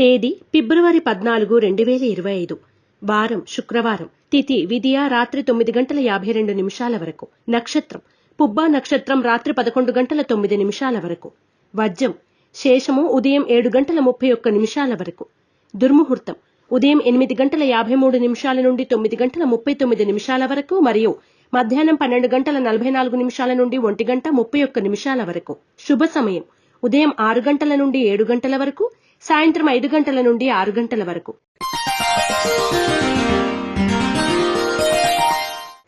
తేదీ ఫిబ్రవరి పద్నాలుగు రెండు వేల ఇరవై ఐదు. వారం శుక్రవారం. తిథి విధియ రాత్రి తొమ్మిది గంటల యాభై రెండు నిమిషాల వరకు. నక్షత్రం. పుబ్బా నక్షత్రం రాత్రి పదకొండు గంటల తొమ్మిది నిమిషాల వరకు. వజ్రం. శేషము ఉదయం ఏడు గంటల ముప్పై ఒక్క నిమిషాల వరకు. దుర్ముహూర్తం. ఉదయం ఎనిమిది గంటల యాభై మూడు నిమిషాల నుండి తొమ్మిది గంటల ముప్పై తొమ్మిది నిమిషాల వరకు మరియు మధ్యాహ్నం పన్నెండు గంటల నలభై నాలుగు నిమిషాల నుండి ఒంటి గంట ముప్పై ఒక్క నిమిషాల వరకు. శుభ సమయం. ఉదయం ఆరు గంటల నుండి ఏడు గంటల వరకు. సాయంత్రం ఐదు గంటల నుండి ఆరు గంటల వరకు.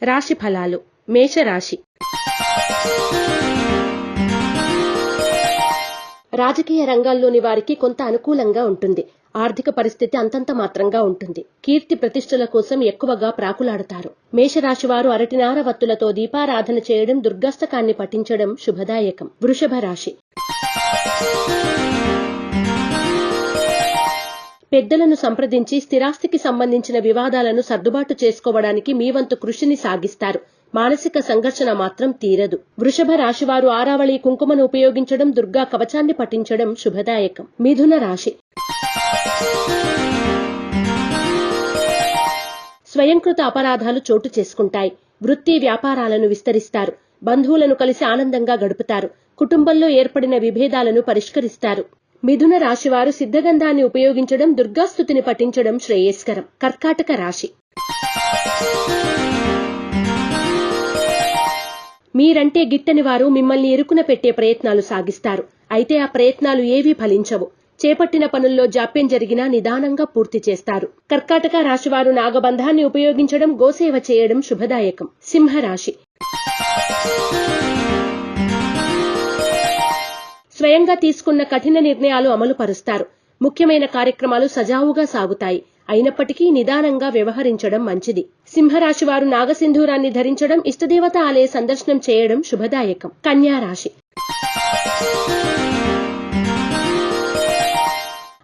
రాశి ఫలాలు. మేషరాశి. రాజకీయ రంగాల్లోని వారికి కొంత అనుకూలంగా ఉంటుంది. ఆర్థిక పరిస్థితి అంతంత మాత్రంగా ఉంటుంది. కీర్తి ప్రతిష్టల కోసం ఎక్కువగా ప్రాకులాడతారు. మేషరాశి వారు అరటినార వత్తులతో దీపారాధన చేయడం దుర్గాస్తకాన్ని పఠించడం శుభదాయకం. వృషభ రాశి పెద్దలను సంప్రదించి స్థిరాస్తికి సంబంధించిన వివాదాలను సర్దుబాటు చేసుకోవడానికి మీ వంతు కృషిని సాగిస్తారు. మానసిక సంఘర్షణ మాత్రం తీరదు. వృషభ రాశివారు ఆరావళి కుంకుమను ఉపయోగించడం దుర్గా కవచాన్ని పఠించడం శుభదాయకం. మిథున రాశి. స్వయంకృత అపరాధాలు చోటు చేసుకుంటాయి. వృత్తి వ్యాపారాలను విస్తరిస్తారు. బంధువులను కలిసి ఆనందంగా గడుపుతారు. కుటుంబంలో ఏర్పడిన విభేదాలను పరిష్కరిస్తారు. మిథున రాశివారు సిద్ధగంధాన్ని ఉపయోగించడం దుర్గాస్తుతిని పఠించడం శ్రేయస్కరం. కర్కాటక రాశి. మీరంటే గిట్టని వారు మిమ్మల్ని ఇరుకున పెట్టే ప్రయత్నాలు సాగిస్తారు. అయితే ఆ ప్రయత్నాలు ఏవీ ఫలించవు. చేపట్టిన పనుల్లో జాప్యం జరిగినా నిదానంగా పూర్తి చేస్తారు. కర్కాటక రాశివారు నాగబంధాన్ని ఉపయోగించడం గోసేవ చేయడం శుభదాయకం. సింహరాశి. స్వయంగా తీసుకున్న కఠిన నిర్ణయాలు అమలు పరుస్తారు ముఖ్యమైన కార్యక్రమాలు సజావుగా సాగుతాయి. అయినప్పటికీ నిదానంగా వ్యవహరించడం మంచిది. సింహరాశి వారు నాగసింధూరాన్ని ధరించడం ఇష్టదేవత ఆలయ సందర్శనం చేయడం శుభదాయకం. కన్యా రాశి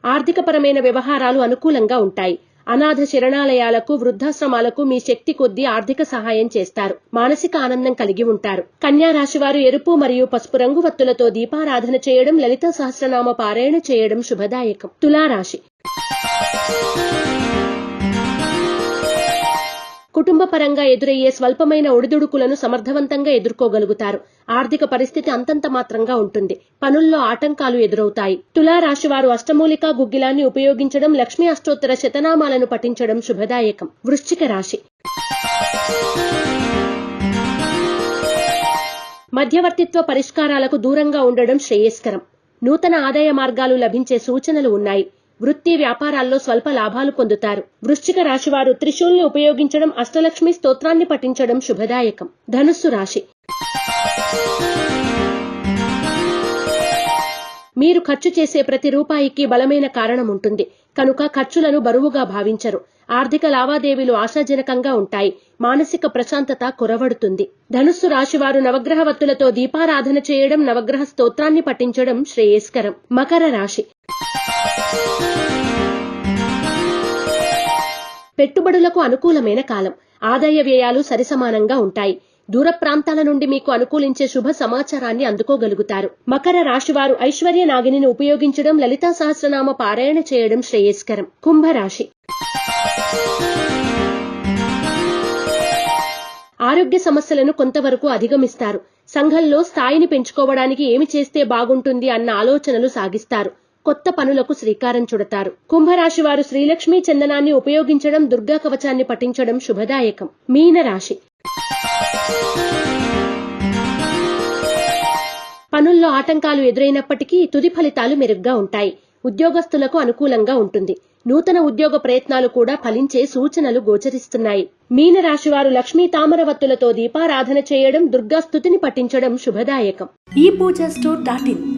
ఆర్థికపరమైన వ్యవహారాలు అనుకూలంగా ఉంటాయి. అనాథ శరణాలయాలకు వృద్ధాశ్రమాలకు మీ శక్తి కొద్దీ ఆర్థిక సహాయం చేస్తారు. మానసిక ఆనందం కలిగి ఉంటారు. కన్యా రాశి వారు ఎరుపు మరియు పసుపు రంగు వత్తులతో దీపారాధన చేయడం లలిత సహస్రనామ పారాయణ చేయడం శుభదాయకం. తులారాశి కుటుంబ పరంగా ఎదురయ్యే స్వల్పమైన ఒడిదుడుకులను సమర్థవంతంగా ఎదుర్కోగలుగుతారు. ఆర్థిక పరిస్థితి అంతంత మాత్రంగా ఉంటుంది. పనుల్లో ఆటంకాలు ఎదురవుతాయి. తులారాశి వారు అష్టమూలికా గుగ్గిలాన్ని ఉపయోగించడం లక్ష్మీ అష్టోత్తర శతనామాలను పఠించడం శుభదాయకం. వృశ్చిక రాశి. మధ్యవర్తిత్వ పరిష్కారాలకు దూరంగా ఉండడం శ్రేయస్కరం. నూతన ఆదాయ మార్గాలు లభించే సూచనలు ఉన్నాయి. వృత్తి వ్యాపారాల్లో స్వల్ప లాభాలు పొందుతారు. వృశ్చిక రాశివారు త్రిశూల్ని ఉపయోగించడం అష్టలక్ష్మి స్తోత్రాన్ని పఠించడం శుభదాయకం. ధనుస్సు రాశి. మీరు ఖర్చు చేసే ప్రతి రూపాయికి బలమైన కారణం ఉంటుంది. కనుక ఖర్చులను బరువుగా భావించరు. ఆర్థిక లావాదేవీలు ఆశాజనకంగా ఉంటాయి. మానసిక ప్రశాంతత కొరవడుతుంది. ధనుస్సు రాశివారు నవగ్రహ వత్తులతో దీపారాధన చేయడం నవగ్రహ స్తోత్రాన్ని పఠించడం శ్రేయస్కరం. మకర రాశి. పెట్టుబడులకు అనుకూలమైన కాలం. ఆదాయ వ్యయాలు సరిసమానంగా ఉంటాయి. దూర ప్రాంతాల నుండి మీకు అనుకూలించే శుభ సమాచారాన్ని అందుకోగలుగుతారు. మకర రాశివారు ఐశ్వర్య నాగిని ఉపయోగించడం లలితా సహస్రనామ పారాయణ చేయడం శ్రేయస్కరం. కుంభరాశి. ఆరోగ్య సమస్యలను కొంతవరకు అధిగమిస్తారు. సంఘంలో స్థాయిని పెంచుకోవడానికి ఏమి చేస్తే బాగుంటుంది అన్న ఆలోచనలు సాగిస్తారు. కొత్త పనులకు శ్రీకారం చుడతారు. కుంభరాశి వారు శ్రీలక్ష్మీ చందనాన్ని ఉపయోగించడం దుర్గా కవచాన్ని పఠించడం శుభదాయకం. మీన రాశి. పనుల్లో ఆటంకాలు ఎదురైనప్పటికీ తుది ఫలితాలు మెరుగ్గా ఉంటాయి. ఉద్యోగస్తులకు అనుకూలంగా ఉంటుంది. నూతన ఉద్యోగ ప్రయత్నాలు కూడా ఫలించే సూచనలు గోచరిస్తున్నాయి. మీనరాశివారు లక్ష్మీ తామరవత్తులతో దీపారాధన చేయడం దుర్గా స్థుతిని పఠించడం శుభదాయకం. ఈ పూజ స్టోర్ డాట్ ఇన్.